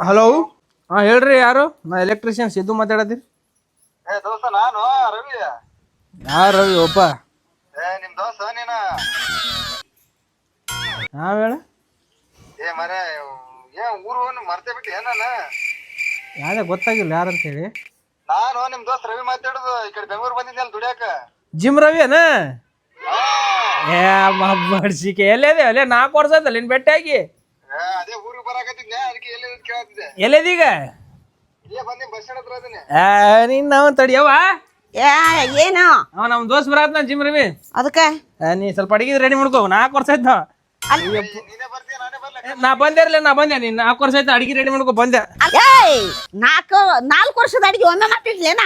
Hello ಹಾಂ ಹೇಳ್ರಿ ಯಾರು? ನಾ ಎಲೆಕ್ಟ್ರಿಷಿಯನ್ ಸಿದ್ದು ಮಾತಾಡತ್ತೀರಿ ಏ ದೋಸ್ತ ನಾನು ರವಿ. ಯಾರು ರವಿ ಒಪ್ಪ ಏ ನಿಮ್ ದೋಸ್ತ ನೀನ? ಹಾಂ ಹೇಳ. ಏ ಮರ ಏ ಊರು ಮರ್ತೇ ಬಿಟ್ಟು ಏನಾನ? ಯಾರೇ ಗೊತ್ತಾಗಿಲ್ಲ ಯಾರಂತ ಹೇಳಿ ನಾನು ನಿಮ್ ದೋಸ್ತ ರವಿ ಮಾತಾಡುದು. ಈ ಕಡೆ ಬೆಂಗಳೂರು ಬಂದಿದ್ದೆ ಅಲ್ಲಿ ದುಡಿಯಾಕ. ಜಿಮ್ ರವಿ ಅನ ಏ ಮಡ್ಸಿಕೆ ಎಲ್ಲೇದೆ ಅಲ್ಲೇ ನಾಲ್ಕು ವರ್ಷ ಆಯ್ತಲ್ಲ ನಿನ್ ಬೆಟ್ಟಾಗಿ ಆಗಿ? ಅದೇ ಊರಿಗೆ ಬರಾಕತ್ತಿದ್ನೆ ಅದಕ್ಕೆ ಎಲ್ಲಿ ಕೇಳತ್ತಿದ್ದೆ ಎಲ್ಲೇದೀಗ? ನೀನ್ ನಾವ್ ತಡಿಯವ ಯಾ ಏನು? ಅವ ನಮ್ ದೋಸ್ತ್ ಬರತ್ನ ಜಿಮ್ ರವಿ. ಅದಕ್ಕೆ? ನೀ ಸ್ವಲ್ಪ ಅಡಿಗೆ ರೆಡಿ ಮಾಡ್ಕೋ ನಾಲ್ಕು ವರ್ಷ ಆಯ್ತು? ನಾವ್. ನೀನೇ ಬರ್ತೀಯ ನಾನೇ ಬರ್ಲ? ನಾ ಬಂದೆ ಇರ್ಲಿ ನಾ ಬಂದೆ ನೀನ್ ನಾಲ್ಕು ವರ್ಷ ಆಯ್ತು ಅಡಿಗೆ ರೆಡಿ ಮಾಡ್ಕೋ ಬಂದೆ. ಏಯ್ ನಾಲ್ಕು ನಾಲ್ಕು ವರ್ಷದ ಅಡಿಗೆ ಒಮ್ಮೆ ಮಾಡ್ತಿದ್ಲೇನ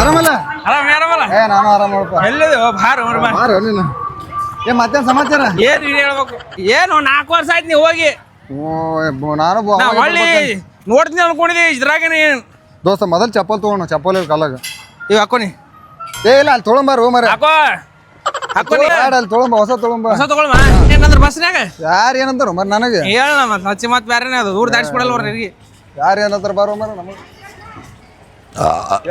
ಆರಾಮಲ್ಲ? ಆರಾಮ ಆರಾಮಲ್ಲ? ಏ ನಾನು ಆರಾಮ ನೋಡಪ್ಪ. ಎಲ್ಲಿದೆ? ಭಾರ ಬಾರ ನೀನು. ಏ ಮತ್ತೇನ್ ಸಮಾಚಾರ? ಏನ್ ಹೇಳ್ಬೇಕು? ಏನು ನಾಲ್ಕು ವರ್ಷ ಆಯ್ತು ನೀವು ಹೋಗಿ. ಓ ನಾನು ಬೊ- ನಾ ಹೊಳ್ಳಿ. ನೋಡ್ತೀನಿ ಅನ್ಕೊಂಡಿದ್ದೆ ಇದ್ರಾಗ ನೀನ್. ದೋಸ್ತ ಮೊದಲು ಚಪ್ಪಲ್ ತಗೋಣ ಚಪ್ಪಲ್ ಕಾಲಾಗ. ಇವ್ ಹಾಕೋನಿ ಏ ಇಲ್ಲ ಅಲ್ಲಿ ತೊಗೊಂಬಾರ ಮರ ಹಾಕೋ. ಅಲ್ಲಿ ತೊಗೊಂಬ ಹೊಸ ತೊಳಂಬ ಹೊಸ ತಗೊಳ್ಮ ಏನಂದ್ರ ಬಸ್ನ್ಯಾಗ ಯಾರು ಏನಂತಾರ ಮರ ನನಗೆ? ಹೇಳ ಮತ್ ಹಚ್ಚಿ ಮತ್ತೆ ಬೇರೆನೇ ಅದು. ದೂರ ದಾಟಿಸ್ಬಿಡಲ್ಲ ಅವ್ರ ನಿನಗೆ ಯಾರು ಏನಂತಾರ ಬಾರೋ ಮರ ನಮಗೆ.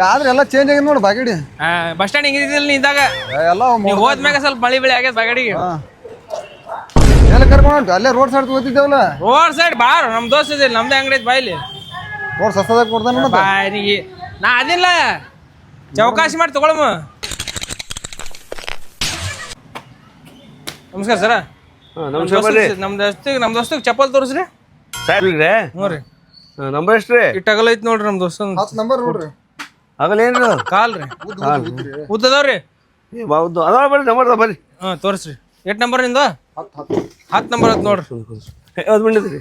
ಆದ್ರೆ ಎಲ್ಲ ಚೇಂಜ್ ಆಗಿದೆ ನೋಡು ಬಾಗಿಡಿ. ಬಸ್ ಸ್ಟ್ಯಾಂಡ್ ಹಿಂಗಿದ್ದಿಲ್ಲ ನೀ ಇದ್ದಾಗ? ಎಲ್ಲ ನೀವು ಹೋದ್ಮ್ಯಾಗ ಸ್ವಲ್ಪ ಮಳಿ ಬೆಳಿ ಆಗ್ಯದ ಬಾಗಡಿಗೆ. ಎಲ್ಲ ಕರ್ಕೊಂಡು ಹೊಂಟು ಅಲ್ಲೇ ರೋಡ್ ಸೈಡ್ ಹೋಗ್ತಿದ್ದೇವಲ್ಲ? ರೋಡ್ ಸೈಡ್ ಬಾರ ನಮ್ಮ ದೋಸ್ತ ಇದೆ ನಮ್ದೇ ಅಂಗಡಿ ಐತಿ ಬಾಯ್ಲಿ. ರೋಡ್ ಸಸ್ತದಾಗ ಕೊಡ್ತಾನ ಬಾಯಿಗೆ ನಾ ಅದಿಲ್ಲ. ಚೌಕಾಸಿ ಮಾಡಿ ತಗೊಳಮ್ಮ ನಮಸ್ಕಾರ ಸರ. ನಮಸ್ಕಾರ ಬರ್ರಿ. ನಮ್ ದೋಸ್ತಿಗೆ ನಮ್ಮ ದೋಸ್ತಿಗೆ ಚಪ್ಪಲ್ ತೋರಿಸ್ರಿ. ಸಾಹೇಬ್ರಿಗ್ರೆ ಹ್ಞೂ ರೀ ನಂಬರ್ ಎಷ್ಟ್ರಿ ಇಟ್ಟಾಗಲ್ಲ ಐತಿ ನೋಡ್ರಿ ನಮ್ಮ ದೋಸ್ತ ಹತ್ತು ನಂಬರ್ ನೋಡ್ರಿ. ಆಗಲೇನ್ರಿ ಕಾಲ್ ರೀ ಉದ್ದದವ್ರಿ ಏ ಬಾವ್ದು ಅದಾವ ಬರ್ರಿ ನಂಬರ್ ಅದಾವ ಬರ್ರಿ. ಹಾಂ ತೋರಿಸ್ರಿ. ಎಷ್ಟು ನಂಬರ್ ನಿಂದು? ಹತ್ತು ಹತ್ತು ಹತ್ತು ನಂಬರ್ ಐತಿ ನೋಡ್ರಿ. ಯಾವ್ದು ಬಂದಿದ್ರಿ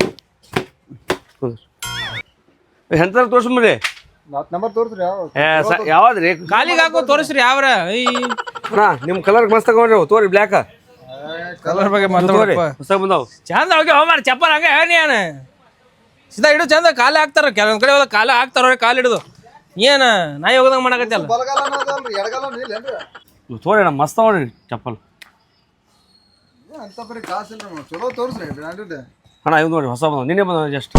ಎಂತ ತೋರ್ಸ್ಬಿಡ್ರಿ ಹತ್ತು ನಂಬರ್ ತೋರಿಸ್ರಿ ಯಾವ ಏ ಸ- ಯಾವ್ದ್ರಿ? ಕಾಲಿಗೆ ಹಾಕೋ ತೋರಿಸ್ರಿ ಯಾವ್ರ? ಈ ಅಣ್ಣ ನಿಮ್ ಕಲರ್ ಮಸ್ತ್ ತಗೊಂಡ್ರಿ ಅವು. ತೋರಿ ಬ್ಲ್ಯಾಕ್. ಕಲರ್ ಬಗ್ಗೆ ಮಾತಾಡಿ ಹೊಸ ಬಂದಾವ್. ಚಂದ ಹೋಗಿ ಹೋಮಾರ ಚಪ್ಪಲ್ ಹಂಗೆ ಹೇಳಿ ಏನ? ಸೀದಾ ಹಿಡು ಚಂದ ಕಾಲೇ ಹಾಕ್ತಾರ. ಕೆಲವೊಂದ್ ಕಡೆ ಹೋದಾಗ ಕಾಲ ಹಾಕ್ತಾರ ಕಾಲ ಹಿಡಿದು. ಏನ? ನಾಯಿ ಹೋಗದಂಗ ಮಾಡಕತ್ತಲ್ಲ ತೋರಿ ಅಣ್ಣ ಮಸ್ತ್ ನೋಡ್ರಿ ಚಪ್ಪಲ್. ಅಂತ ಬರೀ ಕಾಸು ಚಲೋ ತೋರಿಸ್ರಿ ಅಣ್ಣ ಇವ್ ನೋಡಿ ಹೊಸ ನಿನ್ನೆ ಜಸ್ಟ್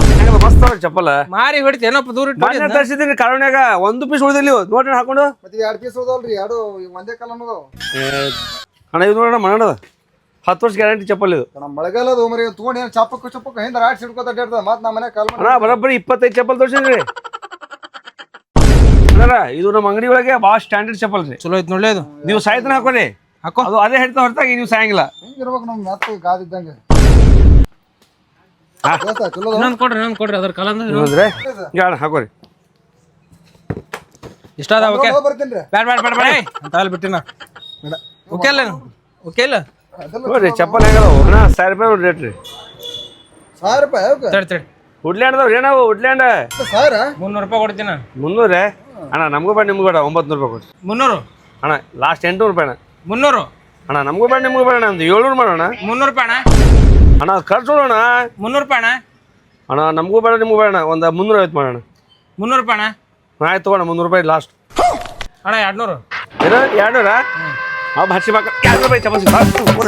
ಮಸ್ತ್ ಚಪ್ಪಲ್. ಮಾರಿ ಹೊಡಿತಿ ಏನಪ್ಪ ದೂರ ಇಟ್ಟು ತರಿಸಿದ್ದೀನಿ ಕಾರಣಾಗ ಒಂದು ಪೀಸ್ ಉಳಿದಿಲ್ಲ ನೋಡಿ ಹಾಕೊಂಡು. ಮತ್ತೆ ಎರಡು ಪೀಸ್ ಹೋದಲ್ರಿ ಎರಡು ಒಂದೇ ಕಾಲ ಅನ್ನೋದು ಏ, ಅಣ್ಣ ಇದು ನೋಡೋಣ ಮಣ್ಣದ. ಹತ್ತು ವರ್ಷ ಗ್ಯಾರಂಟಿ ಚಪ್ಪಲ್ ಇದು. ನಮ್ಮ ಮಳೆಗಾಲದ ಮರಿ ತಗೊಂಡು ಏನು ಚಪ್ಪಕ್ಕ ಚಪ್ಪಕ್ಕ ಹಿಂದೆ ರಾಡ್ ಸಿಡ್ಕೋತ ಅಡ್ಡಾಡ್ದ ಮತ್ತೆ ನಮ್ಮ ಮನೆ ಕಾಲ್ ಅಣ್ಣ ಬರೋಬ್ಬರಿ ಇಪ್ಪತ್ತೈದು ಚಪ್ಪಲ್ ತೋರಿಸಿದ್ರಿ. ಅಣ್ಣ ಇದು ನಮ್ಮ ಅಂಗಡಿ ಒಳಗೆ ಭಾಳ ಸ್ಟ್ಯಾಂಡರ್ಡ್ ಚಪ್ಪಲ್ ರೀ. ಚಲೋ ಐತಿ ನೋಡ್ಲಿ ಅದು ನೀವು ಸಾಯ್ತನ ಹಾಕೋರಿ. ಹಾಕೋ. ಅದು ಅದೇ ಹೇಳ್ತಾ ಹೊರತಾಗಿ ನೀವು ಸಾಯಂಗಿಲ್ಲ. ಹಿಂಗಿರ್ಬೇಕು ನಮ್ಮ ಮತ್ತೆ ಗಾದಿದ್ದಂಗೆ ಚಲೋ ಇನ್ನೊಂದು ಕೊಡ್ರಿ ಇನ್ನೊಂದು ಕೊಡ್ರಿ ಅದ್ರ ಕಾಲ ಅಂದ್ರೆ ಅಂದ್ರೆ ಅಣ್ಣ ಹಾಕೋರಿ. ಇಷ್ಟ ಅದ ಓಕೆ ಬರ್ತೀನಿ ರೀ. ಬೇಡ ಬಿಟ್ಟಿನ. ಓಕೆ ಅಲ್ಲ ಓಕೆ ಇಲ್ಲ ನೋಡ್ರಿ ಚಪ್ಪಲ್ ಹೆಂಗದಾವು ಅಣ್ಣ ಸಾವಿರ ರೂಪಾಯಿ ರೇಟ್ ರೀ. ಸಾವಿರ ರೂಪಾಯಿ ಅವಕ್ಕೆ ತಡಿ ತಡಿ. ವುಡ್ಲ್ಯಾಂಡ್ ಏನಾವು ವುಡ್ಲ್ಯಾಂಡ್ ಸಾವಿರ ಮುನ್ನೂರು ರೂಪಾಯಿ ಕೊಡ್ತೀನಿ. ನಾನು. ಮುನ್ನೂರೇ? ಅಣ್ಣ ನಮಗೂ ಬೇಡ ನಿಮ್ಗೂ ಬೇಡ ಒಂಬತ್ತು ನೂರು ರೂಪಾಯಿ ಕೊಡ್ರಿ ಮುನ್ನೂರು? ಅಣ್ಣ ಲಾಸ್ಟ್ ಎಂಟುನೂರು ರೂಪಾಯಿ ಅಣ್ಣ. ಮುನ್ನೂರು? ಅಣ್ಣ ನಮಗೂ ಬೇಡ ನಿಮಗೂ ಬೇಡ ಒಂದು ಏಳ್ನೂರು ಮಾಡೋಣ ಮುನ್ನೂರು ರೂಪಾಯಿ ಅಣ್ಣ. ಅಣ್ಣ ಖರ್ಚು ನೋಡೋಣ. ಮುನ್ನೂರು ರೂಪಾಯಿ ಅಣ್ಣ. ಅಣ್ಣ ನಮಗೂ ಬೇಡ ನಿಮಗೂ ಬೇಡ ಒಂದು ಮುನ್ನೂರ ಐವತ್ತು ಮಾಡೋಣ ಮುನ್ನೂರು ರೂಪಾಯಿ ಅಣ್ಣ. ಆಯ್ತು ತಗೋಣ ಮುನ್ನೂರು ರೂಪಾಯಿ ಲಾಸ್ಟ್ ಅಣ್ಣ ಎರಡು ನೂರು ಏನು ಎರಡ್ನೂರ ಅವ್ ಭಾಷೆ ಬಾಕ ಚಮಚ ಪೂರ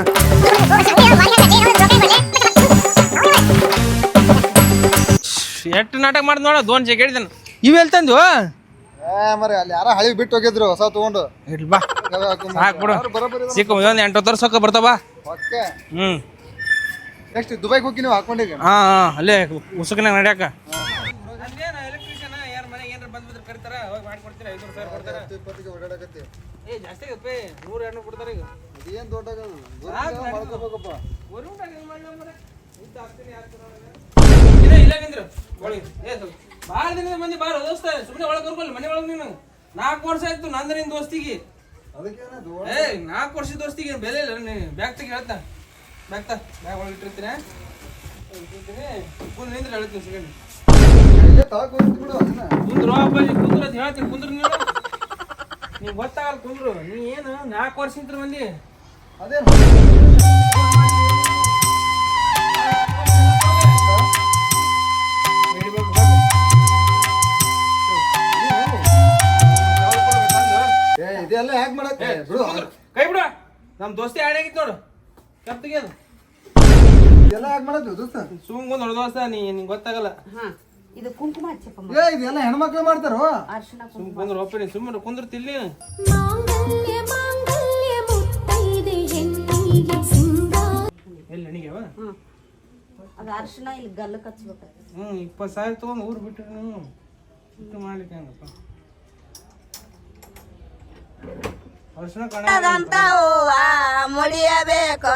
ಎಷ್ಟು ನಾಟಕ ಮಾಡ್ದು ನೋಡ ದೋನ್ ಜೆ ಹೇಳಿದ್ದಾನೆ ಇವ್ ಎಲ್ ತಂದು ಏ ಮರಿ ಅಲ್ಲಿ ಯಾರ ಹಳಿ ಬಿಟ್ಟು ಹೋಗಿದ್ರು ಹೊಸ ತಗೊಂಡು. ಇಡ್ಲಿ ಬಾ. ಸಾಕು ಬಿಡು. ಬರೋಬ್ಬರಿ ಸಿಕ್ಕ ಒಂದು ಎಂಟು ಹತ್ತು ವರ್ಷಕ್ಕೆ ಬರ್ತಾವ ಓಕೆ. ಹ್ಞೂ ನೆಕ್ಸ್ಟ್ ದುಬೈಗೆ ಹೋಗಿ ನೀವು ಹಾಕೊಂಡಿಗೆ ಹಾಂ ಹಾಂ ಅಲ್ಲೇ ಉಸುಕನಾಗ ನಡ್ಯಾಕ. ಇಪ್ಪತ್ತಿಗೆ ಓಡಾಡಕತ್ತಿ ಏ ಜಾಸ್ತಿ ಆಗತ್ತೆ. ನೂರು ಎರಡು ಕೊಡ್ತಾರೆ ಈಗ. ಅದೇನ್ ದೊಡ್ಡ ಮಾಡ್ಕೋಬೇಕಪ್ಪ. ಇಲ್ಲ ಇಲ್ಲ ನಿಂದ್ರು. ಒಳಗೆ ಏ ಭಾಳ ದಿನದ ಮಂದಿ ಬಾರ ದೋಸ್ತ ಸುಮ್ಮನೆ ಒಳಗೆ ಕರ್ಕೊಳ್ಳಿ ಮನೆ ಒಳಗೆ ನೀನು. ನಾಲ್ಕು ವರ್ಷ ಆಯ್ತು ನಂದು ನಿನ್ನ ದೋಸ್ತಿಗೆ ಏ ನಾಲ್ಕು ವರ್ಷ ದೋಸ್ತಿಗೆ ಬೆಲೆ ಇಲ್ಲ? ನೀನು ಬ್ಯಾಗ್ ತೆಗಿ ಹೇಳ್ತಾ. ಬ್ಯಾಗ್ ತ ಬ್ಯಾಗ್ ಒಳಗೆ ಇಟ್ಟಿರ್ತೀನಿ. ಇಟ್ಟಿರ್ತೀನಿ. ಕುಂದ್ ನಿಂದ್ರೆ ಹೇಳ್ತೀನಿ ಬಿಡು ಕುಂದ್ರು ಅಪ್ಪಾಜಿ ಕುಂದ್ರ ಅಂತ ಹೇಳ್ತೀನಿ. ಕುಂದ್ರ ನೀವು ನೀವು ಗೊತ್ತಾಗಲ್ಲ ಕುಂದ್ರು. ನೀ ಏನು ನಾಲ್ಕು ವರ್ಷ ನಿಂತ್ರ ಮಂದಿ ಅದೇ. ಏ ಇದೆಲ್ಲ ಯಾಕೆ ಮಾಡಕ್ಕೆ? ಬಿಡು. ಕೈ ಬಿಡು. ನಮ್ ದೋಸ್ತಿ ಆಗಿತ್ತು ನೋಡು. ಕೆಪ್ತಿಗೆ ಅದು ಇದೆಲ್ಲ ಯಾಕೆ ಮಾಡತ್ತೆ ದೋಸ್ತ ಸುಮ್ ಒಂದು ದೋಸ್ತ ನೀ ನಿಂಗೆ ಗೊತ್ತಾಗಲ್ಲ. ಹಾ. ಇದು ಕುಂಕುಮ ಹಚ್ಚಪ್ಪ ಏ ಇದೆಲ್ಲ ಹೆಣ್ಮಕ್ಳು ಮಾಡ್ತಾರೋ? ಅರ್ಶಿನ ಸುಮ್ ಕುಂಕುಮ ಕುಂದ್ರು ಒಪ್ಪಿನಿ ಸುಮ್ಮನೆ ಕುಂದ್ರು ತಿಲ್ಲಿ. ಮಾಂಗಲ್ಯ ಮಾಂಗಲ್ಯ ಮುತ್ತೈದೆ ಹೆಣ್ಣಿಗೆ ಸಿಂಗಾರ. ಎಲ್ಲಿ ನನಗೆ ಹ್ಮ್. ಅದು ಅರ್ಶಿನ ಇಲ್ಲಿ ಗಲ್ಲಕ್ಕೆ ಹಚ್ಬೇಕು ಹ್ಞೂ ಇಪ್ಪತ್ತು ಸಾವಿರ ತೊಗೊಂಡು ಊರು ಬಿಟ್ಟು ನೀವು ಇಟ್ಟು ಮಾಡ್ಲಿಕ್ಕೆ ಹಂಗಪ್ಪ. ಅರ್ಶಿನ ಕಣ. ಮುಡಿಯಬೇಕು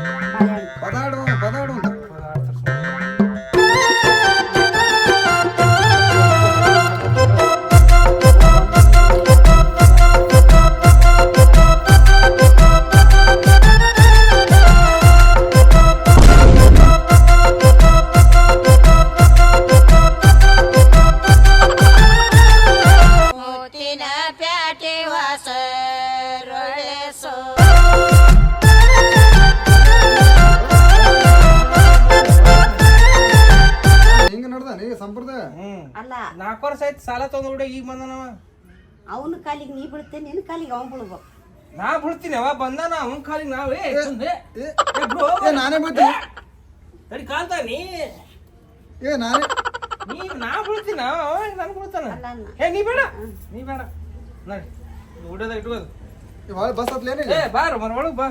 ನಾಲ್ಕು ವರ್ಷ ಆಯ್ತು ಸಾಲ ತಗೊಂಡು ಹುಡುಗ ಈಗ ಬಂದನವ ಅವನ ಕಾಲಿಗೆ ನೀ ಬೀಳ್ತೆ ನಿನ್ನ ಕಾಲಿಗೆ ಅವನು ಬೀಳ್ಬೇಕು. ನಾ ಬಿಡ್ತೀನಿ ಅವ ಬಂದಾನ ಅವನ ಕಾಲಿಗೆ ನಾವೇ. ಸುಮ್ನೆ. ಏ, ನಾನೇ ಬಿಡ್ತೀನಿ ತಡಿ ಕಾಂತ ನೀ. ಏ ನಾನೇ. ನೀ ನಾ ಬಿಡ್ತೀನ ಅವ ನನ್ ಬಿಡ್ತಾನ ಅಲ್ಲ. ಏ ನೀ ಬೇಡ. ನೀ ಬೇಡ. ನೋಡಿ. ಊಟದ ಇಟ್ಕೋದು ಬಸ್ ಹತ್ಲೇನಿ ಏ ಬಾರ ಮರ ಒಳಗ್ ಬಾ.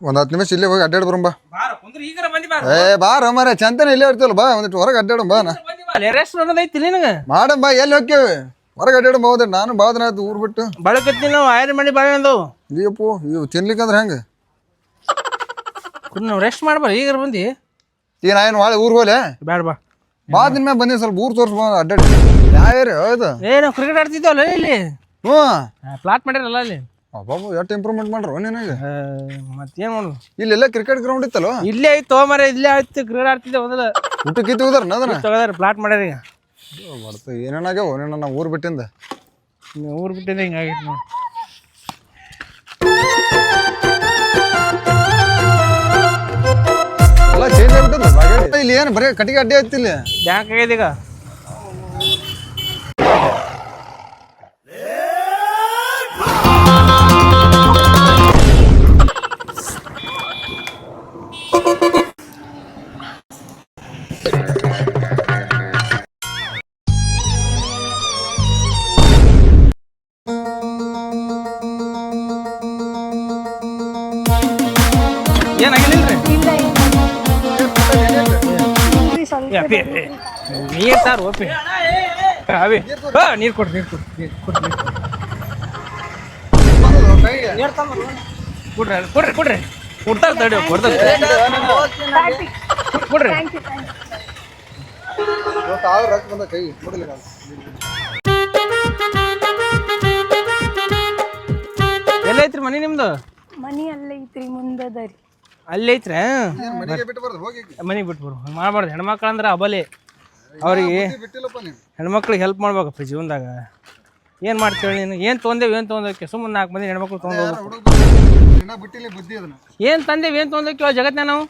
ಒಂದ್ ಹತ್ತು ನಿಮಿಷ ಇಲ್ಲೇ ಹೋಗಿ ಅಡ್ಡಾಡ್ ಬಾ. ಬಾ ಕುಂದ್ರ ಈಗರ ಬಂದಿ ಬಾ ಏ ಬಾರ ಮರ ಚಂತನ ಇಲ್ಲೇ ಇರ್ತಲ್ಲ ಬಾ ಒಂದಿಟ್ಟು ಹೊರಗೆ ಅಡ್ಡಾಡೋಣ ಬಾ ನಾ. ಬಂದಿ ಬಾ ರೆಸ್ಟ್ ಅನ್ನೋದೈತಿ ನಿನಗ? ಮಾಡಮ್ ಬಾ ಎಲ್ಲಿ ಹೋಗ್ತೇವೆ ಹೊರಗೆ ಅಡ್ಡಾಡಂ ಹೋದ್ರೆ ನಾನು ಬಾದ್ರ ದಿನ ಆಯ್ತು ಊರ್ ಬಿಟ್ಟು. ಬಳಕತ್ತಿ ನಾವು ಆಯ್ರ ಮಾಡಿ ಬಾಳೆ ಅಂದು ಅಯ್ಯಪ್ಪು ಇವು ತಿನ್ಲಿಕ್ಕಂದ್ರೆ ಹೆಂಗೆ? ನಾವು ರೆಸ್ಟ್ ಮಾಡ್ಬಾರ ಈಗರ ಬಂದಿ. ಈಗ ನಾ ಏನು ಭಾಳ ಊರ್ ಹೋಲೆ ಬೇಡ ಬಾ. ಬಾ ದಿನ ಮ್ಯಾಗ ಬಂದಿ ಸ್ವಲ್ಪ ಊರ್ ತೋರ್ಸ್ ಬಾ ಅಡ್ಡಾಡಿ. ಯಾರು ಹೌದು ಏ ನಾವು ಕ್ರಿಕೆಟ್ ಆಡ್ತಿದ್ದೇವಲ್ಲ ಇಲ್ಲಿ? ಹ್ಞೂ. ಪ್ಲಾಟ್ ಮಾಡಿರಲ್ಲ ಅಲ್ಲಿ. ಅಬ್ಬಾಬು ಎಷ್ಟು ಇಂಪ್ರೂವ್ಮೆಂಟ್ ಮಾಡ್ರು ನಿನಗೆ ಮತ್ತೇನ್ ಮಾಡು ಇಲ್ಲೆಲ್ಲ ಕ್ರಿಕೆಟ್ ಗ್ರೌಂಡ್ ಇತ್ತಲ್ಲ? ಇಲ್ಲೇ ಐತಿ ಮರ ಇಲ್ಲೇ ಆಯ್ತು ಕ್ರೀಡೆ ಆಡ್ತಿದ್ದೆ ಮೊದಲ. ಊಟ ಕಿತ್ತು ಹೋದಾರ ಅದನ್ನ? ತಗದಾರ ಪ್ಲಾಟ್ ಮಾಡ್ಯಾರ ಈಗ. ಬರ್ತ ಏನೇನಾಗ್ಯಾವ ಏನೇನ ನಾವು ಊರು ಬಿಟ್ಟಿಂದ? ಇನ್ನು ಊರ್ ಬಿಟ್ಟಿದ್ದೆ ಹಿಂಗಾಗೈತಿ ನೋಡಿ. ಎಲ್ಲ ಚೇಂಜ್ ಆಗ್ಬಿಟ್ಟದ ಬಾಗೇಡಿ ಇಲ್ಲಿ ಏನು ಬರೀ ಕಟ್ಟಿಗೆ ಅಡ್ಡಿ ಇಲ್ಲಿ. ಬ್ಯಾಂಕ್ ಆಗೈತಿ ಈಗ. ಅವಿ ಹಾ ನೀರ್ ಕೊಡ್ರಿ ನೀರ್ ಕೊಡ್ರಿ ನೀರ್ ಕೊಡ್ರಿ ನೀರ್ ಕೊಡ್ರಿ ಕೊಡ್ರಿ ಕೊಡ್ರಿ. ಕೊಡ್ತಾರೆ ತಡಿ ಕೊಡ್ತಾರೆ ಕೊಡ್ರಿ. ಎಲ್ಲೈತ್ರಿ ಮನಿ ನಿಮ್ದು? ಮನಿ ಅಲ್ಲೇ ಐತ್ರಿ ಮುಂದದ ರೀ. ಅಲ್ಲಿ ಐತ್ರಿ ಮನೆಗೆ ಬಿಟ್ಟು ಬರ್ದು ಹೋಗಿ. ಮನಿ ಬಿಟ್ಬಿಡು ಹಂಗ್ ಮಾಡ್ಬಾರ್ದು. ಹೆಣ್ಮಕ್ಳು ಅಂದ್ರೆ ಅಬಲೆ. ಅವ್ರಿಗೆ ಹೆಣ್ಮಕ್ಳಿಗೆ ಹೆಲ್ಪ್ ಮಾಡ್ಬೇಕಪ್ಪ ಜೀವನದಾಗ. ಏನು ಮಾಡ್ತೇವೆ ನೀನು? ಏನು ತೊಂದೇವು ಏನು ತೊಂದಕ್ಕೆ ಸುಮ್ಮನೆ ನಾಲ್ಕು ಮಂದಿ ಹೆಣ್ಮಕ್ಳು ತೊಗೊಂಡು ಏನ್ ತಂದೇವ್ ಏನು ಏನು ತೊಗೊಂಡೋಕ್ಕಿವ ಜಗತ್ನಾಗ ನಾವು?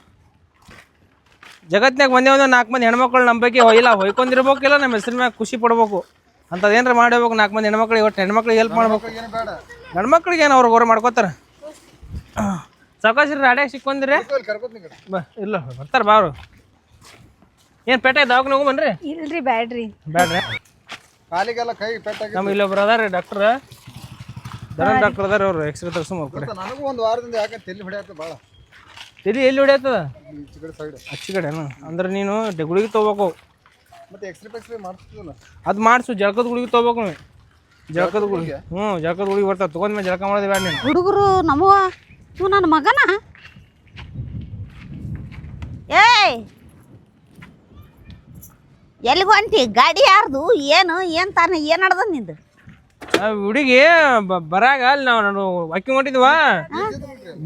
ಜಗತ್ನಾಗ ಒಂದೇ ಒಂದು ನಾಲ್ಕು ಮಂದಿ ಹೆಣ್ಮಕ್ಳು ನಮ್ಮ ಬಗ್ಗೆ ಇಲ್ಲ ಹೊಯ್ಕೊಂಡಿರ್ಬೇಕಿಲ್ಲ ನಮ್ಮ ಹೆಸರಿನ ಮ್ಯಾಗ ಖುಷಿ ಪಡ್ಬೇಕು. ಅಂಥದ್ದು ಏನಾರ ಮಾಡಬೇಕು ನಾಲ್ಕು ಮಂದಿ ಹೆಣ್ಮಕ್ಳಿಗೆ ಒಟ್ಟು ಹೆಣ್ಮಕ್ಳಿಗೆ ಹೆಲ್ಪ್ ಮಾಡ್ಬೇಕು. ಗಂಡ್ಮಕ್ಳಿಗೆ ಏನು ಅವ್ರು ಮಾಡ್ಕೋತಾರ? ಸಾಕಾಶ್ರಿ ರಾಡ್ಯಾಗ ಸಿಕ್ಕೊಂದಿರಿ ಬಾ ಇಲ್ಲ ಬರ್ತಾರ ಬಾರು ಏನು ಪೇಟೆ ದವಾಖಾನೆ ಹೋಗ್ಬನ್ರಿ ಇಲ್ರಿ ಬ್ಯಾಡ್ರಿ. ಬೇಡ್ರಿ ಕಾಲಿಗೆಲ್ಲ ಕೈ ಪೆಟ್ಟಾಗಿ ನಮ್ಮ ಇಲ್ಲೊಬ್ರು ಅದಾರ ಡಾಕ್ಟರ್ ಧರನ್ ಡಾಕ್ಟರ್ ಅದಾರ ಅವ್ರು ಎಕ್ಸ್ರೇ ತರ್ಸು ಮಾಡ್ಕೊಡಿ ನನಗೂ ಒಂದು ವಾರದಿಂದ ಯಾಕೆ ತಲೆ ಹೊಡೆಯತ್ತ ಭಾಳ ತೆಲಿ ಎಲ್ಲಿ ಹೊಡೆಯತ್ತದ ಈಚೆ ಕಡೆ ಸೈಡ್. ಅಚ್ಚಿ ಕಡೆನು? ಅಂದ್ರೆ ನೀನು ಡೆ- ಗುಳಿಗೆ ತೊಗೋಬೇಕು. ಮತ್ತೆ ಎಕ್ಸ್ರೇ ಪೆಕ್ಸ್ರೇ ಅದು ಮಾಡಿಸು ಜಳಕದ ಗುಳಿಗೆ ತಗೋಬೇಕು ನೀವು ಜಳಕದ ಗುಳಿಗೆ. ಹ್ಞೂ ಜಳಕದ ಗುಳಿ ಬರ್ತಾವ ತಗೊಂಡ್ಮೇಲೆ ಜಳಕ ಮಾಡೋದು ಬೇಡ ನೀನು. ಹುಡುಗರು ನಮ್ಮವ ಇವ್ ನನ್ನ ಮಗನ? ಏಯ್! ಎಲ್ಲಿಗೆ ಹೊಂಟಿ ಗಾಡಿ ಯಾರ್ದು? ಏನು? ಏನು ತಾನೆ? ಏನು ನಡ್ದ ನಿಂದು? ಆ ಹುಡುಗಿ ಬ- ಬರಾಗ ಅಲ್ಲಿ ನಾವು ನಾನು ವಾಕಿಂಗ್ ಹೊಂಟಿದ್ವ?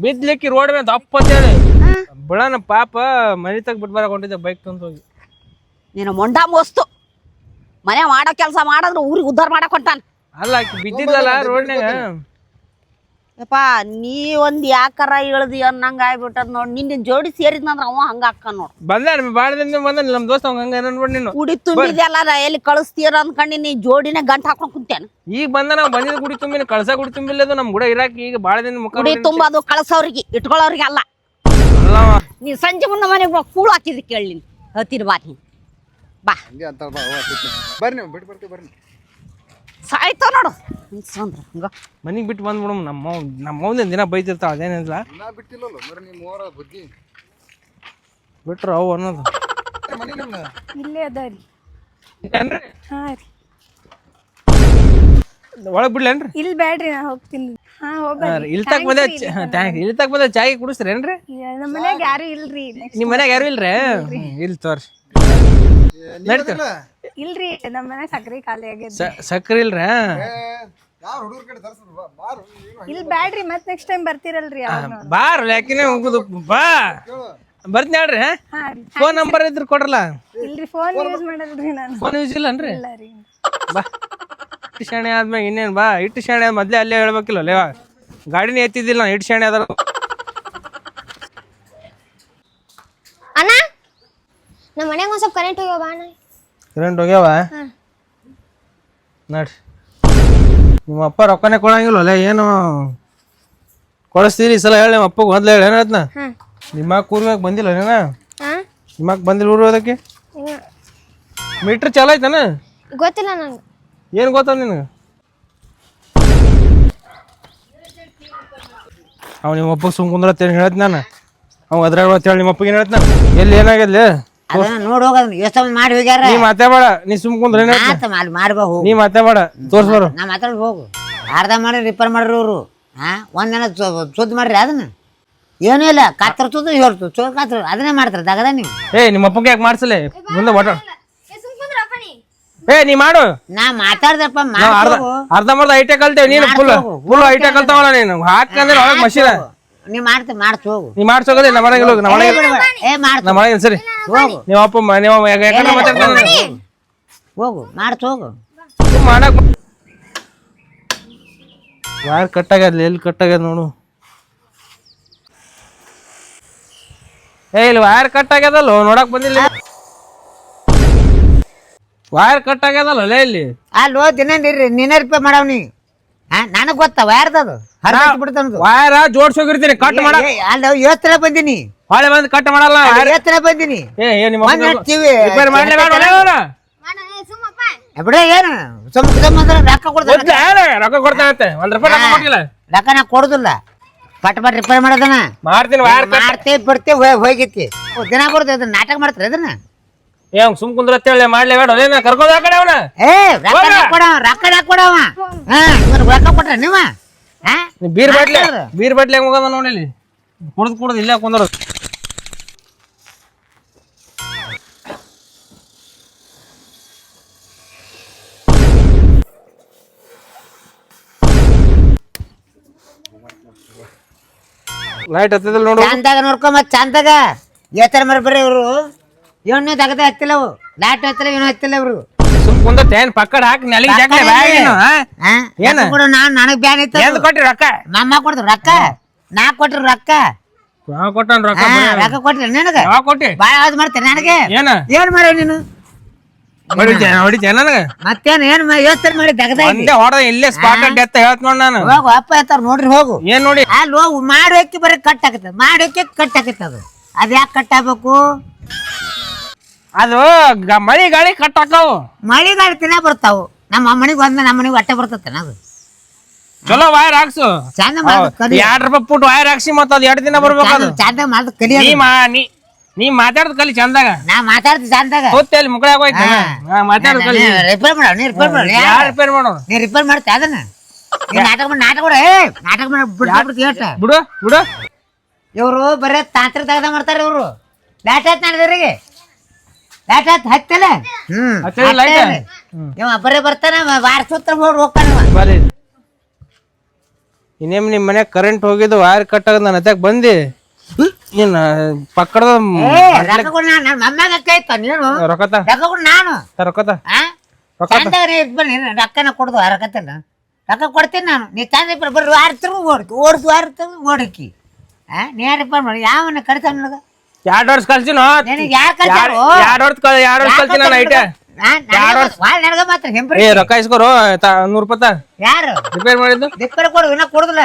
ಬಿದ್ಲಿಕ್ಕಿ ರೋಡ್ ಮೇಲೆ ದಪ್ಪ ಅಂತೇಳಿ. ಬಿಡಣ ಪಾಪ ಮನೆ ತಗ ಬಿಟ್ಟು ಬರಕ್ ಹೊಂಟಿದ್ದೆ ಬೈಕ್ ತಂದು ಹೋಗಿ. ನೀನು ಮೊಂಡ ಮೋಸ್ತು. ಮನೆ ಮಾಡೋ ಕೆಲಸ ಮಾಡಿದ್ರೆ ಊರಿಗೆ ಉದ್ಧಾರ ಮಾಡಕ್ ಹೊಂಟಾನ. ಅಲ್ಲ ಆಕಿ ಬಿದ್ದಿದ್ದಲ್ಲ ರೋಡ್ನ್ಯಾಗ ಯಪ್ಪ ನೀ ಒಂದು ಯಾಕಾರ ಇಳ್ದಿ ಅನ್ನಂಗೆ ಆಗ್ಬಿಟ್ಟದ ನೋಡಿ. ನಿನ್ನ ಜೋಡಿ ಸೇರಿದ್ನಂದ್ರ ಅವ ಹಂಗ ಅಕ್ಕ ನೋಡ್. ಬಂದ ಭಾಳ ದಿನ ಬಂದ ನಮ್ಮ ದೋಸ್ತ ಅವ್ನು ಹಂಗ ನೋಡಿ ನೀನು. ಕುಡಿ ತುಂಬಿದ್ಯಲ್ಲ ನಾ ಎಲ್ಲಿ ಕಳಿಸ್ತೀರ ಅಂದ್ಕೊಂಡು ನೀ ಜೋಡಿನೇ ಗಂಟು ಹಾಕೊಂಡು ಕುಂತೇನ ಈಗ ಬಂದ ನಾವು ಬಂದಿದ್ದ ಗುಡಿ ತುಂಬಿನ ಕಳಸ ಗುಡಿ ತುಂಬಿಲ್ಲ ಅದು ನಮ್ಮ ಗುಡ ಇರಾಕಿ ಈಗ ಭಾಳ ದಿನ ಮುಖ ತುಂಬಾ ತುಂಬೋದು ಕಳ್ಸೋರಿಗೆ ಇಟ್ಕೊಳ್ಳೋರಿಗೆ ಅಲ್ಲ. ನೀ ಸಂಜೆ ಮುನ್ನ ಮನೆಗೆ ಹೋಗಿ ಕೂಳು ಹಾಕಿದ್ ಕೇಳಿ ಹತ್ತಿರ ಬಾ. ನೀ ಬಾ. ಬರ್ರಿ ನೀವು ಬಿಟ್ಟು ಬರ್ತೀವಿ ಬರ್ರಿ ಸಾಯ್ತಾವ ನೋಡು. ಅನ್ಸಂದ್ರ ಹಂಗ. ಬಂದ್ ಬಿಟ್ಟು ಬಂದ್ಬಿಡು ನಮ್ಮ ನಮ್ಮ ಮೌನ ದಿನ ಬೈತಿರ್ತಾವ ಅದೇನಿಲ್ಲ. ನಾ ಬಿಟ್ಟಿಲ್ಲಲ್ಲ ಮರ ನಿಮ್ಮ ಮೂವರ ಬುದ್ಧಿ. ಬಿಟ್ರು ಅವು ಅನ್ನೋದು. ಮನೆ ನಿಮ್ಮ ಇಲ್ಲೇ ಅದಾರಿ ಒಳಗ್ ಏನ್ರಿ? ಹಾಂ ರೀ. ಒಳಗೆ ಬಿಡ್ಲೇನ್ರಿ ಇಲ್ಲಿ ಬ್ಯಾಡ್ರಿ ನಾ ಹೋಗ್ತೀನಿ. ಹಾ ಹೋಗ್ಬರ್ರಿ ಇಲ್ಲಿ ತಕ್ ಬಂದೆ ಥ್ಯಾಂಕ್ಸ್ ಇಲ್ಲಿ ತಕ್ ಬಂದೆ ಚಾಯ್ ಕುಡಿಸ್ರೇನ್ರಿ ನಮ್ಮ ಮನ್ಯಾಗ ಯಾರು ಇಲ್ರಿ ನಿಮ್ಮ ಮನ್ಯಾಗ ಯಾರು ಇಲ್ರಿ? ಇಲ್ಲಿ ತೋರಿ ಇಲ್ರಿ ನಮ್ಮ ಮನೆ ಸಕ್ರಿ ಖಾಲಿ ಆಗ್ಯದ ಸಕ್ರಿ ಇಲ್ರಿ? ಇಲ್ಲಿ ಬ್ಯಾಡ್ರಿ ಮತ್ ನೆಕ್ಸ್ಟ್ ಟೈಮ್ ಬರ್ತೀರಲ್ರಿ ಬಾರ್ ಯಾಕಿನೇ ಹೋಗುದು ಬಾ. ಬರ್ತೀನಿ ಹೇಳ್ರಿ ಫೋನ್ ನಂಬರ್ ಇದ್ರ ಕೊಡ್ರಲ್ಲ? ಇಲ್ರಿ ಫೋನ್ ಯೂಸ್ ಮಾಡಲ್ರಿ ನಾನು. ಫೋನ್ ಯೂಸ್ ಇಲ್ಲನ್ರಿ ಇಲ್ಲ ರೀ. ಬಾ. ಇಟ್ಟು ಶಾಣೆ ಆದ್ಮ್ಯಾಗ ಇನ್ನೇನು ಬಾ. ಇಟ್ಟು ಶಾಣೆ ಮೊದ್ಲೇ ಅಲ್ಲೇ ಹೇಳ್ಬೇಕಿಲ್ಲ ಲೇವ ಗಾಡಿನೇ ಎತ್ತಿದ್ದಿಲ್ಲ ನಾನು ಇಟ್ಟು ಶಾಣೆ ಅದ ಅಣ್ಣ ನಮ್ಮ ಮನೆಗೆ ಒಂದು ಸ್ವಲ್ಪ ಕರೆಂಟ್ ಹೋಗ್ಯಾವ ಬಾ ಅಣ್ಣ ಕರೆಂಟ್ ಹೋಗ್ಯಾವ ನೋಡ್ರಿ. ನಿಮ್ಮ ಅಪ್ಪ ರೊಕ್ಕನೇ ಕೊಡಂಗಿಲ್ಲ ಏನು? ಕೊಡಿಸ್ತೀರಿ ಈ ಸಲ ಹೇಳಿ ನಿಮ್ಮ ಅಪ್ಪಗೆ ಮೊದ್ಲು ಹೇಳಿ ಏನತ್ನ ಹಾಂ. ನಿಮ್ಮ ಕೂರ್ಗಾಗ ಬಂದಿಲ್ಲ ಏನ ಹಾಂ ನಿಮ್ಮ ಬಂದಿಲ್ಲ ಊರು ಅದಕ್ಕೆ ಮೀಟ್ರ್ ಚಾಲು ಆಯ್ತಾನ? ಗೊತ್ತಿಲ್ಲ ನಂಗೆ. ಏನು ಗೊತ್ತ ನಿನಗೆ? ಅವ್ ನಿಮ್ಮ ಅಪ್ಪಗೆ ಸುಮ್ ಕುಂದ್ರತ್ತೇನು ಹೇಳತ್ ನಾನು? ಅವ್ ಅದ್ರಾಗ ಹೇಳಿ ನಿಮ್ಮ ಅಪ್ಪಗೆ ಏನ್ ಹೇಳ್ತಾನ? ಎಲ್ಲಿ ಏನಾಗದ್ಲೆ ಅದನ್ನ ನೋಡಿ ಹೋಗೋದು ಎಷ್ಟು ಮಾಡಿ ಹೋಗ್ಯಾರ. ನೀ ಮಾತಾಡ ನೀ ಸುಮ್ ಕುಂದ್ರ ಆತ ಅಲ್ಲಿ ಮಾಡ್ಬಾ ಹೋಗು. ನೀ ಮಾತಾಡ ತೋರ್ಸ್ಬಾರು ನಾ ಮಾತಾಡ್ ಹೋಗು. ಅರ್ಧ ಮಾಡಿ ರಿಪೇರ್ ಮಾಡ್ರಿ ಇವರು. ಹಾ ಒಂದಿನ ಸುದ್ದಿ ಮಾಡ್ರಿ ಅದನ್ನ. ಏನೂ ಇಲ್ಲ ಕತ್ರ ಸುದ್ದು ಹೇಳ್ತು ಚೋ ಕತ್ರ ಅದನ್ನೇ ಮಾಡ್ತಾರೆ ದಗದ ನೀವು. ಏ ನಿಮ್ಮ ಅಪ್ಪಗೆ ಯಾಕೆ ಮಾಡ್ಸಲೆ? ಮುಂದೆ ಒಟ ಏ ನೀ ಮಾಡು. ನಾ ಮಾತಾಡ್ದಪ್ಪ ಅರ್ಧ ಅರ್ಧ ಮರ್ಧ ಐಟೆ ಕಲ್ತೇವೆ ನೀನು ಫುಲ್. ಫುಲ್ ಐಟೆ ಕಲ್ತಾವಲ್ಲ ನೀನು. ಹಾಕಂದ್ರೆ ಒಳಗೆ ಮಷೀನ. ನೀ ಮಾಡ್ತ ಮಾಡ್ಸ ಹೋಗು. ನೀ ಮಾಡ್ಸೋಗದೆ ನಮ್ಮ ಮನೆಗೆ ಹೋಗು ನಮ್ಮ ಮನೆಗೆ ಏ ಮಾಡ್ತ ನಮ್ಮ ಮನೆಗೆ ಸರಿ. ಹೋಗು. ನಿಮ್ಮ ಅಪ್ಪ ಮ- ನೀವು ಯಾಕಂದ್ರೆ ಮಾತಾಡ್ತಾನೆ ಹೋಗು. ಮಾಡ್ಸ ಹೋಗು. ಮಾಡಕ್ ವೈರ್ ಕಟ್ ಆಗ್ಯದ ಎಲ್ಲಿ ಕಟ್ ಆಗ್ಯದ ನೋಡು. ಏ ಇಲ್ಲಿ ವೈರ್ ಕಟ್ ಆಗ್ಯದಲ್ಲ ನೋಡಕ್ ಬಂದಿಲ್ಲ. ವೈರ್ ಕಟ್ ಆಗ್ಯದಲ್ಲ ಲೇ ಇಲ್ಲಿ. ಅಲ್ಲೋ ದಿನ ನೀರ್ರಿ ನೀನೇ ರಿಪೇರ್ ಮಾಡವ್ ನೀ ಹಾ ನನಗ್ ಗೊತ್ತ ಯಾರ್ದದು ಹರಿದು ಬಿಡ್ತಾನದು ವೈರ ಜೋಡ್ಸೋಗಿರ್ತೀನಿ ಕಟ್ ಮಾಡಕ್ ಅಲ್ಲ ಯೋಚನೆ ಬಂದಿನಿ. ಹೊಳೆ ಬಂದು ಕಟ್ ಮಾಡಲ್ಲ. ಯೋಚನೆ ಬಂದಿನಿ. ಏ ಏ ನಿಮ್ಮ ಒಂದ್ ಹಚ್ಚಿವಿ. ರಿಪೇರ್ ಮಾಡ್ಲೇ ಬೇಡ ಒಲೆ ಅವ್ನ. ಸುಮ್ಮಪ್ಪ. ಬಿಡ ಏನು? ಸುಮ್ಮ ಸುಮ್ಮ ಅಂದ್ರೆ ರೊಕ್ಕ ಕೊಡ್ತಾನ. ಗೊತ್ತಾ ಏನ? ರೊಕ್ಕ ಕೊಡ್ತಾನಂತೆ ಒಂದ್ ರೂಪಾಯಿ ರೊಕ್ಕ ಕೊಟ್ಟಿಲ್ಲ. ರೊಕ್ಕ ನಾ ಕೊಡುದಿಲ್ಲ. ಪಟ್ ಪಟ್ ರಿಪೇರ್ ಮಾಡೋದನ್ನ. ಮಾಡ್ತೀನಿ ವೈರ್ ಮಾಡ್ತೇ ಮಾಡ್ತೇವೆ ಬಿಡ್ತೇವೆ ಹೋಗಿ ಹೋಗಿತಿ ಓ, ದಿನ ಬರ್ತೇವೆ ಅದನ್ನ ನಾಟಕ ಮಾಡ್ತಾರೆ ಅದನ್ನ? ಏ ಸುಮ್ ಕುಂದ್ರ ಹೇಳಿ ಮಾಡ್ಲೇ ಬೇಡ. ಒಲೆ ಕರ್ಕೊಂಡ್ ಆ ಕಡೆ ಅವನ. ಏ ರೊಕ್ಕ ನಾ ಕೊಡವ ರೊಕ್ಕ ಕೊಡವ ಹಾ ಇವ್ರು ರೊಕ್ಕ ಕೊಟ್ರ ನೀವ? ಹಾ? ಬೀರ್ ಬಾಟ್ಲಿ ಬೀರ್ ಬಾಟ್ಲಿ ಹೆಂಗ್ ಹೋಗದ ನೋಡಿ ಇಲ್ಲಿ. ಕುಡ್ದು ಕುಡ್ದು ಇಲ್ಲೇ ಕುಂದ್ರ ಲೈಟ್ ಹತ್ತದಿಲ್ಲ ನೋಡು. ಚಂದಾಗ ನೋಡ್ಕೊ ಮತ್ ಚಂದಾಗ. ಏತರ ಮರ ಬರೀ ಇವರು. ಇವನು ತಗದ ಹತ್ತಿಲ್ಲ ಅವು ಲಾಟ್ ಹತ್ತಿಲ್ಲ ಇವನು ಹತ್ತಿಲ್ಲ ಇವರು. ಸುಮ್ ಕುಂದತ್ತೆ ಏನ್ ಪಕ್ಕಡ ಹಾಕಿ ನೆಲಿಗೆ ಜಾಕ್ಲೆ ಬ್ಯಾಗ್ ಏನು? ಏನ? ಕೊಡು ನಾನು ನನಗ್ ಬ್ಯಾನ್ ಇತ್ತು. ಎಂದ್ ಕೊಟ್ರಿ ರೊಕ್ಕ? ಮಮ್ಮ ಕೊಡ್ತು ರೊಕ್ಕ. ನಾ ಕೊಟ್ರು ರೊಕ್ಕ. ಯಾವಾಗ ಕೊಟ್ಟಾನ ರೊಕ್ಕ? ಹಾ, ರೊಕ್ಕ ಕೊಟ್ರಿ ನನಗೆ? ಯಾವಾಗ ಕೊಟ್ಟಿ? ಬಾಳ ಯಾವ್ದು ನನಗೆ. ಏನ? ಏನ್ ಮಾಡಿ ನೀನು? ಹೊಡಿತೆ ಹೊಡಿತೆ ನನಗ? ಮತ್ತೇನ್ ಏನ್ ಯೋಚನೆ ಮಾಡಿ ದಗದ ಒಂದೇ ಹೊಡೆದ ಇಲ್ಲೇ ಸ್ಪಾಟ್ ಡೆತ್ ಹೇಳ್ತ ನೋಡ್ ನಾನು. ಹೋಗು ಅಪ್ಪ ಎತ್ತಾರ ನೋಡ್ರಿ ಹೋಗು. ಏನ್ ನೋಡಿ? ಅಲ್ಲಿ ಹೋಗು ಮಾಡಿ ಹೋಗಿ ಬರೀ ಕಟ್ ಆಗುತ್ತೆ ಮಾಡಿ ಹೋಗಿ ಕಟ್ ಆಗುತ್ತೆ ಅದು. ಅದ್ ಯಾಕೆ ಕಟ್ ಆಗ್ಬೇಕು ಅದು ಗ- ಮಳಿ ಗಾಳಿ ಕಟ್ಟಾಕವು. ಮಳಿ ಗಾಳಿ ತಿನ್ನ ಬರ್ತಾವು. ನಮ್ಮ ಅಮ್ಮನಿಗೆ ಬಂದ ನಮ್ಮ ಮನೆಗೆ ಹೊಟ್ಟೆ ಬರ್ತತೆ ಅದು? ಚಲೋ ವೈರ್ ಹಾಕ್ಸು. ಚಂದ ಕಲಿ ಎರಡ್ ರೂಪಾಯಿ ಪುಟ್ ವೈರ್ ಹಾಕ್ಸಿ ಮತ್ತ ಅದ್ ಎರಡ್ ದಿನ ಬರ್ಬೇಕು ಅದು. ಚಂದ ಮಾಡ್ದು ಕಲಿ ನೀ ಮಾ ನೀ ನೀ ಮಾತಾಡ್ದ ಕಲಿ ಚಂದಾಗ. ನಾ ಮಾತಾಡ್ತಿ ಚಂದಾಗ. ಹೋಗ್ತಿ ಅಲ್ಲಿ ಮುಗಳ ಹೋಯ್ತು ಮಾತಾಡ್ದ ಕಲಿ. ರಿಪೇರ್ ಮಾಡ ನೀ ರಿಪೇರ್ ಮಾಡ. ಯಾರು ರಿಪೇರ್ ಮಾಡೋರು ನೀ ರಿಪೇರ್ ಮಾಡ್ತಿ ಅದನ್ನ. ನೀ ನಾಟಕ ಮಾಡಿ ನಾಟಕ ಮಾಡ. ಏ ನಾಟಕ ಮಾಡಿ ಬಿಡ್ಬಿಡ್ತಿ ಏಟ ಬಿಡು ಬಿಡು ಇವರು ಬರೇ ತಾತ್ರ ತೆಗ್ದ ಮಾಡ್ತಾರೆ ಇವರು. ಲಾಟ್ ಆಯ್ತು ಆಯ್ತು ಹತ್ತಲ್ಲ ಹ್ಮ್. light? ಇವ ಬರೇ ಬರ್ತಾನ ವಾರ ಸುತ್ತ ಹೋಗಿ ಹೋಗ್ತಾನ ಇವ. ಬರೀ. ಇನ್ನೇಮ್ ನಿಮ್ ಮನೆ ಕರೆಂಟ್ ಹೋಗಿದ್ದು ವೈರ್ ಕಟ್ ಆಗದ ನನ್ನ ಅತ್ಯಾಗ ಬಂದಿ? ನೀನ್ ಪಕ್ಕದ ಏ ರೊಕ್ಕ ಕೊಡು ನಾನು ನನ್ನ ರೊಕ್ಕತ? ರೊಕ್ಕ ಕೊಡು ನಾನು. ರೊಕ್ಕತ? ಆ? ರೊಕ್ಕ ಚಂದಾಗ ನೀ ಇದ್ ಬನ್ನಿ ರೊಕ್ಕನ ಕೊಡ್ದು ರೊಕ್ಕ ಕೊಡ್ತೀನಿ ನಾನು. ನೀ ತಂದೆ ಬರ್ರಿ ವಾರ ತಿರುಗು ಓಡ್ಕಿ ಓಡಿಸಿ ವಾರ ತಿರುಗು ಓಡಕ್ಕಿ ಆ ನೀ ಯಾರು ರಿಪೇರ್ ಮಾಡಿ? ಯಾವನ್ನ ಕಡಿತಾನ ನನಗ? ಎರಡ್ ವರ್ಷ ಕಲ್ಸಿನ ನಿನಗೆ ಯಾರು ಕಳ್ಸಾರು ಎರಡ್ ವರ್ಷ ಕಲ್ ಎರಡ್ ವರ್ಷ ಕಲ್ಸಿ ನಾನು ಐಟೆ? ನನಗ ಮಾತ್ರ ಹೆಂಪ್ರಿ ಏ ರೊಕ್ಕ ಇಸ್ಕೋರು ತ- ನೂರ್ ರೂಪಾಯಿ ತ. ಯಾರು? ರಿಪೇರ್ ಮಾಡಿದ್ದು? ದಿಕ್ಕರ ಕೊಡು ಇನ್ನ ಕೊಡುದಿಲ್ಲ.